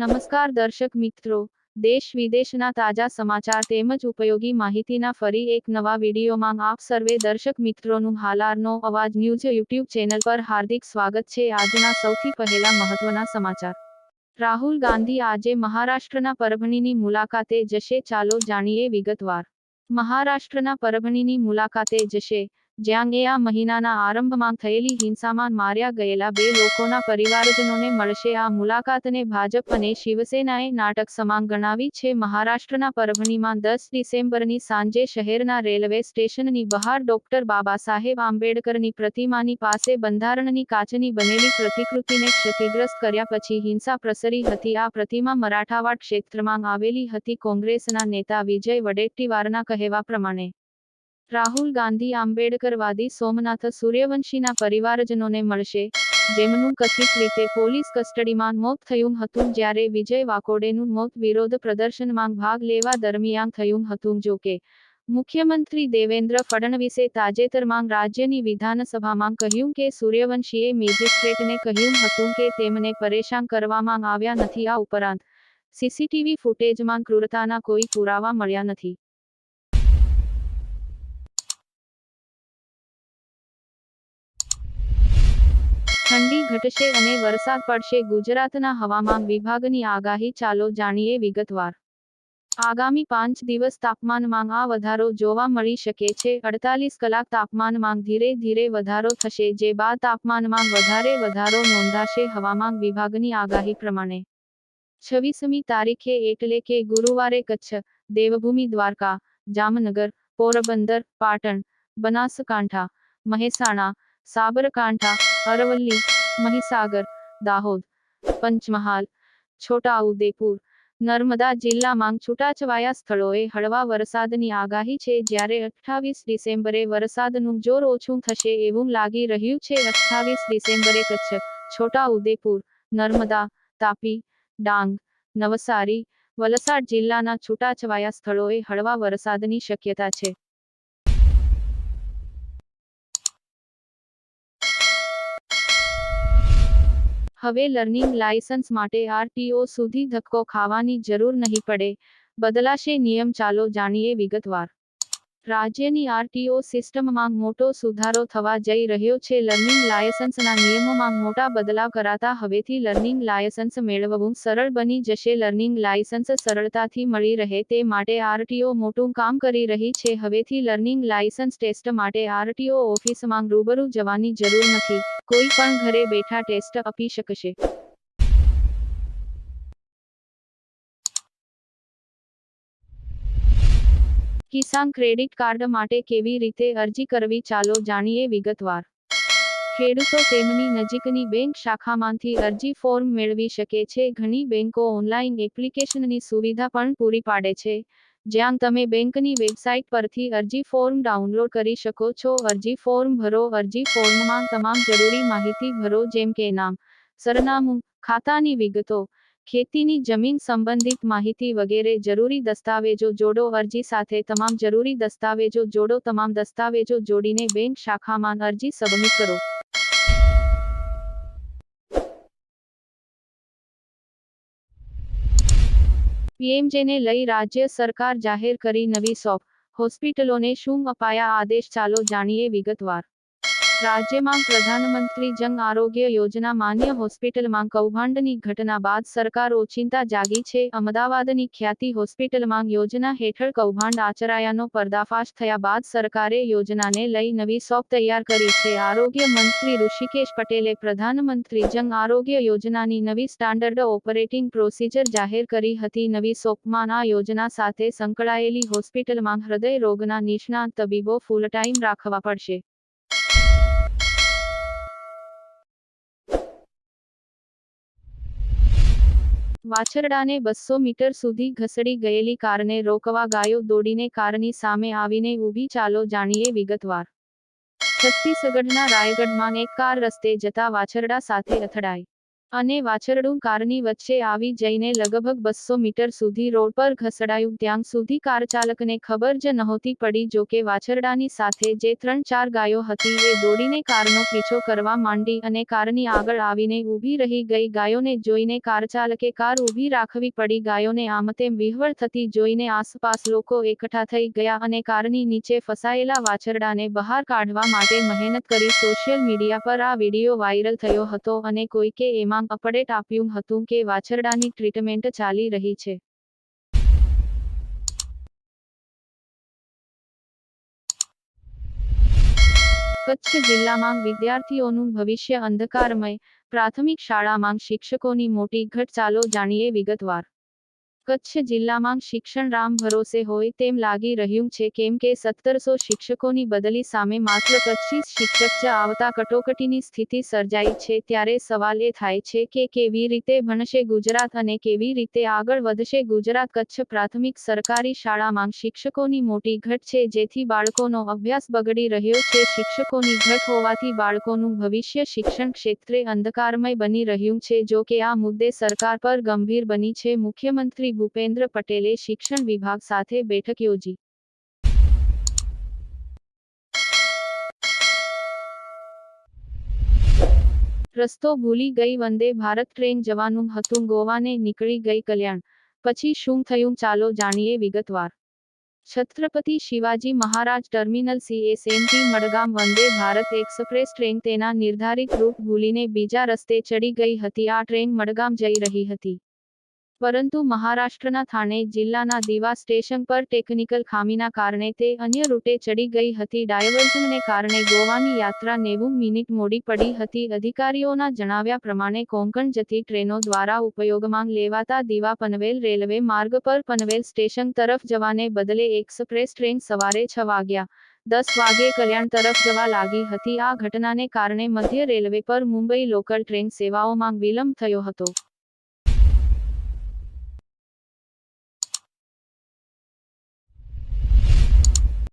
નમસ્કાર દર્શક મિત્રો. દેશ વિદેશના તાજા સમાચાર તેમજ ઉપયોગી માહિતીના ફરી એક નવા વિડીયોમાં આપ સર્વે દર્શક મિત્રોનું હાલારનો અવાજ ન્યૂઝ યુટ્યુબ ચેનલ પર હાર્દિક સ્વાગત છે. આજના સૌથી પહેલા મહત્વના સમાચાર. રાહુલ ગાંધી આજે મહારાષ્ટ્રના પરભણીની મુલાકાતે જશે. ચાલો જાણીએ વિગતવાર. મહારાષ્ટ્રના પરભણીની મુલાકાતે જશે. જ્યાં આ મહિનાના આરંભમાં થયેલી હિંસામાં માર્યા ગયેલા બે લોકોના પરિવારજનોને મળશે. આ મુલાકાતને ભાજપ અને શિવસેનાએ નાટક સમાન ગણાવી છે. મહારાષ્ટ્રના પરભણીમાં દસ ડિસેમ્બરની સાંજે શહેરના રેલવે સ્ટેશનની બહાર ડોક્ટર બાબા સાહેબ આંબેડકરની પ્રતિમાની પાસે બંધારણની કાચની બનેલી પ્રતિકૃતિને ક્ષતિગ્રસ્ત કર્યા પછી હિંસા પ્રસરી હતી. આ પ્રતિમા મરાઠાવાડ ક્ષેત્રમાં આવેલી હતી. કોંગ્રેસના નેતા વિજય વડેટ્ટીવારના કહેવા પ્રમાણે રાહુલ ગાંધી આંબેડકરવાદી સોમનાથ સૂર્યવંશીના પરિવારજનોને મળશે, જેમનું કથિત રીતે પોલીસ કસ્ટડીમાં મોત થયું હતું જ્યારે વિજય વાકોડેનું મોત વિરોધ પ્રદર્શનમાં ભાગ લેવા દરમિયાન થયું હતું. જો કે, મુખ્યમંત્રી દેવેન્દ્ર ફડણવીસે તાજેતરમાં રાજ્યની વિધાનસભામાં કહ્યું કે સૂર્યવંશીએ મેજિસ્ટ્રેટને કહ્યું હતું કે તેમને પરેશાન કરવામાં આવ્યા નથી. આ ઉપરાંત, સીસીટીવી ફૂટેજમાં ક્રૂરતાના કોઈ પુરાવા મળ્યા નથી. ઠંડી ઘટશે અને વરસાદ પડશે. ગુજરાતના હવામાન વિભાગની આગાહી ચાલો જાણીએ વિગતવાર. આગામી પાંચ દિવસ તાપમાનમાં આ વધારો જોવા મળી શકે છે. અડતાલીસ કલાક તાપમાનમાં ધીરે ધીરે વધારો થશે. જે બાદ તાપમાનમાં વધારે વધારો નોંધાશે હવામાન વિભાગની આગાહી પ્રમાણે. છવ્વીસમી તારીખે એટલે કે ગુરુવારે કચ્છ, દેવભૂમિ દ્વારકા, જામનગર, પોરબંદર, પાટણ, બનાસકાંઠા, મહેસાણા સાબરકાંઠા, અરવલ્લી, મહીસાગર, દાહોદ, પંચમહાલ, છોટાઉદેપુર, નર્મદા જિલ્લામાં છૂટાછવાયા સ્થળોએ હળવા વરસાદની આગાહી છે. જ્યારે અઠ્ઠાવીસ ડિસેમ્બરે વરસાદનું જોર ઓછું થશે એવું લાગી રહ્યું છે. અઠ્ઠાવીસ ડિસેમ્બરે કચ્છ, છોટાઉદેપુર, નર્મદા, તાપી, ડાંગ, નવસારી, વલસાડ જિલ્લાના છૂટાછવાયા સ્થળોએ હળવા વરસાદની શક્યતા છે. હવે લર્નિંગ લાયસન્સ માટે આરટીઓ સુધી ધક્કો ખાવાની જરૂર નહીં પડે. બદલાશે નિયમ ચાલો જાણીએ વિગતવાર. રાજ્યની આરટીઓ સિસ્ટમમાં મોટો સુધારો થવા જઈ રહ્યો છે. લર્નિંગ લાયસન્સના નિયમોમાં મોટા બદલાવ કરાતા હવેથી લર્નિંગ લાયસન્સ મેળવવું સરળ બની જશે. લર્નિંગ લાયસન્સ સરળતાથી મળી રહે તે માટે આરટીઓ મોટું કામ કરી રહી છે. હવેથી લર્નિંગ લાયસન્સ ટેસ્ટ માટે આરટીઓ ઓફિસમાં રૂબરૂ જવાની જરૂર નથી. કોઈ પણ ઘરે બેઠા ટેસ્ટ આપી શકશે. કિસાન ક્રેડિટ કાર્ડ માટે કેવી રીતે અરજી કરવી ચાલો જાણીએ વિગતવાર. ખેડૂતો તેમની નજીકની બેંક શાખામાંથી અરજી ફોર્મ મેળવી શકે છે. ઘણી બેંકો ઓનલાઈન એપ્લિકેશનની સુવિધા પણ પૂરી પાડે છે. જ્યાં તમે બેંકની વેબસાઇટ પરથી અરજી ફોર્મ ડાઉનલોડ કરી શકો છો. અરજી ફોર્મ ભરો. અરજી ફોર્મમાં તમામ જરૂરી માહિતી ભરો, જેમ કે નામ, સરનામું, ખાતાની વિગતો ખેતીની જમીન સંબંધિત માહિતી વગેરે જરૂરી દસ્તાવેજો જોડો અરજી સાથે તમામ જરૂરી દસ્તાવેજો જોડો તમામ દસ્તાવેજો જોડીને બેંક શાખામાં અરજી સબમિટ કરો. પીએમજેને લઈ રાજ્ય સરકાર જાહેર કરી નવી સોપ. હોસ્પિટલોને શું અપાયા આદેશ ચાલો જાણીએ વિગતવાર. રાજ્યમાં પ્રધાનમંત્રી જન આરોગ્ય યોજના માન્ય હોસ્પિટલમાં કૌભાંડની ઘટના બાદ સરકાર ઓચિંતા જાગી છે. અમદાવાદની ખ્યાતિ હોસ્પિટલમાં યોજના હેઠળ કૌભાંડ આચરાયાનો પર્દાફાશ થયા બાદ સરકારે યોજનાને લઈ નવી સોપ તૈયાર કરી છે. આરોગ્ય મંત્રી ઋષિકેશ પટેલે પ્રધાનમંત્રી જન આરોગ્ય યોજનાની નવી સ્ટાન્ડર્ડ ઓપરેટિંગ પ્રોસીજર જાહેર કરી હતી. નવી સોપમાં આ યોજના સાથે સંકળાયેલી હોસ્પિટલમાં હૃદય રોગના નિષ્ણાત તબીબો ફૂલ ટાઈમ રાખવા પડશે. વાછરડાને બસો મીટર સુધી ઘસડી ગયેલી કારને રોકવા ગાયો દોડીને કારની સામે આવીને ઊભી ચાલો જાણીએ વિગતવાર. છત્તીસગઢના રાયગઢમાં એક કાર રસ્તે જતા વાછરડા સાથે અથડાઈ. અને વાછરડું કારની વચ્ચે આવી જઈને લગભગ બસો મીટર સુધી રોડ પર ઘસડાયું. ત્યાં સુધી કાર ચાલકને ખબર જ નહોતી પડી જોકે વાછરડાની સાથે જે ત્રણ ચાર ગાયો હતી એ દોડીને કારનો પીછો કરવા માંડી અને કારની આગળ આવીને ઊભી રહી ગઈ. ગાયોને જોઈને કાર ચાલકે કાર ઊભી રાખવી પડી. ગાયોને આમતેમ વિહવળ થતી જોઈને આસપાસ લોકો એકઠા થઈ ગયા અને કારની નીચે ફસાયેલા વાછરડાને બહાર કાઢવા માટે મહેનત કરી સોશિયલ મીડિયા પર આ વીડિયો વાયરલ થયો હતો અને કોઈકે એમાં અપડેટ આપ્યું હતું કે વાછરડાની ટ્રીટમેન્ટ ચાલી રહી છે. કચ્છ જિલ્લામાં વિદ્યાર્થીઓનું ભવિષ્ય અંધકારમય પ્રાથમિક શાળામાં શિક્ષકોની મોટી ઘટ ચાલો જાણીએ વિગતવાર. કચ્છ જિલ્લામાં શિક્ષણ રામ ભરોસે હોય તેમ લાગી રહ્યું છે કેમ કે સત્તરસો શિક્ષકોની બદલી સામે માત્ર પચીસ શિક્ષક જ આવતા કટોકટીની સ્થિતિ સર્જાઈ છે ત્યારે સવાલ એ થાય છે કે કેવી રીતે ભણશે ગુજરાત અને કેવી રીતે આગળ વધશે ગુજરાત. કચ્છ પ્રાથમિક સરકારી શાળામાં શિક્ષકોની મોટી ઘટ છે જેથી બાળકોનો અભ્યાસ બગડી રહ્યો છે. શિક્ષકોની ઘટ હોવાથી બાળકોનું ભવિષ્ય શિક્ષણ ક્ષેત્રે અંધકારમય બની રહ્યું છે જો કે આ મુદ્દે સરકાર પર ગંભીર બની છે. મુખ્યમંત્રી ભૂપેન્દ્ર પટેલે શિક્ષણ વિભાગ સાથે બેઠક યોજી. રસ્તો ભૂલી ગઈ વંદે ભારત ટ્રેન જવાનું હતું, ગોવાને નીકળી ગઈ કલ્યાણ. પછી શું થયું, ચાલો જાણીએ વિગતવાર. Chhatrapati Shivaji Maharaj terminal CSMT Madgaon Vande Bharat express train તેના નિર્ધારિત રૂટ ભૂલીને બીજા રસ્તે ચડી ગઈ હતી. આ ટ્રેન મડગામ જઈ રહી હતી. પરંતુ મહારાષ્ટ્રના થાણે જિલ્લાના દીવા સ્ટેશન પર ટેકનિકલ ખામીના કારણે તે અન્ય રૂટે ચડી ગઈ હતી. ડાયવર્ઝનને કારણે ગોવાની યાત્રા નેવું મિનિટ મોડી પડી હતી. અધિકારીઓના જણાવ્યા પ્રમાણે કોંકણ જતી ટ્રેનો દ્વારા ઉપયોગમાં લેવાતા દીવા પનવેલ રેલવે માર્ગ પર પનવેલ સ્ટેશન તરફ જવાને બદલે એક્સપ્રેસ ટ્રેન સવારે છ વાગ્યા દસ વાગે કલ્યાણ તરફ જવા લાગી હતી. આ ઘટનાને કારણે મધ્ય રેલવે પર મુંબઈ લોકલ ટ્રેન સેવાઓમાં વિલંબ થયો હતો.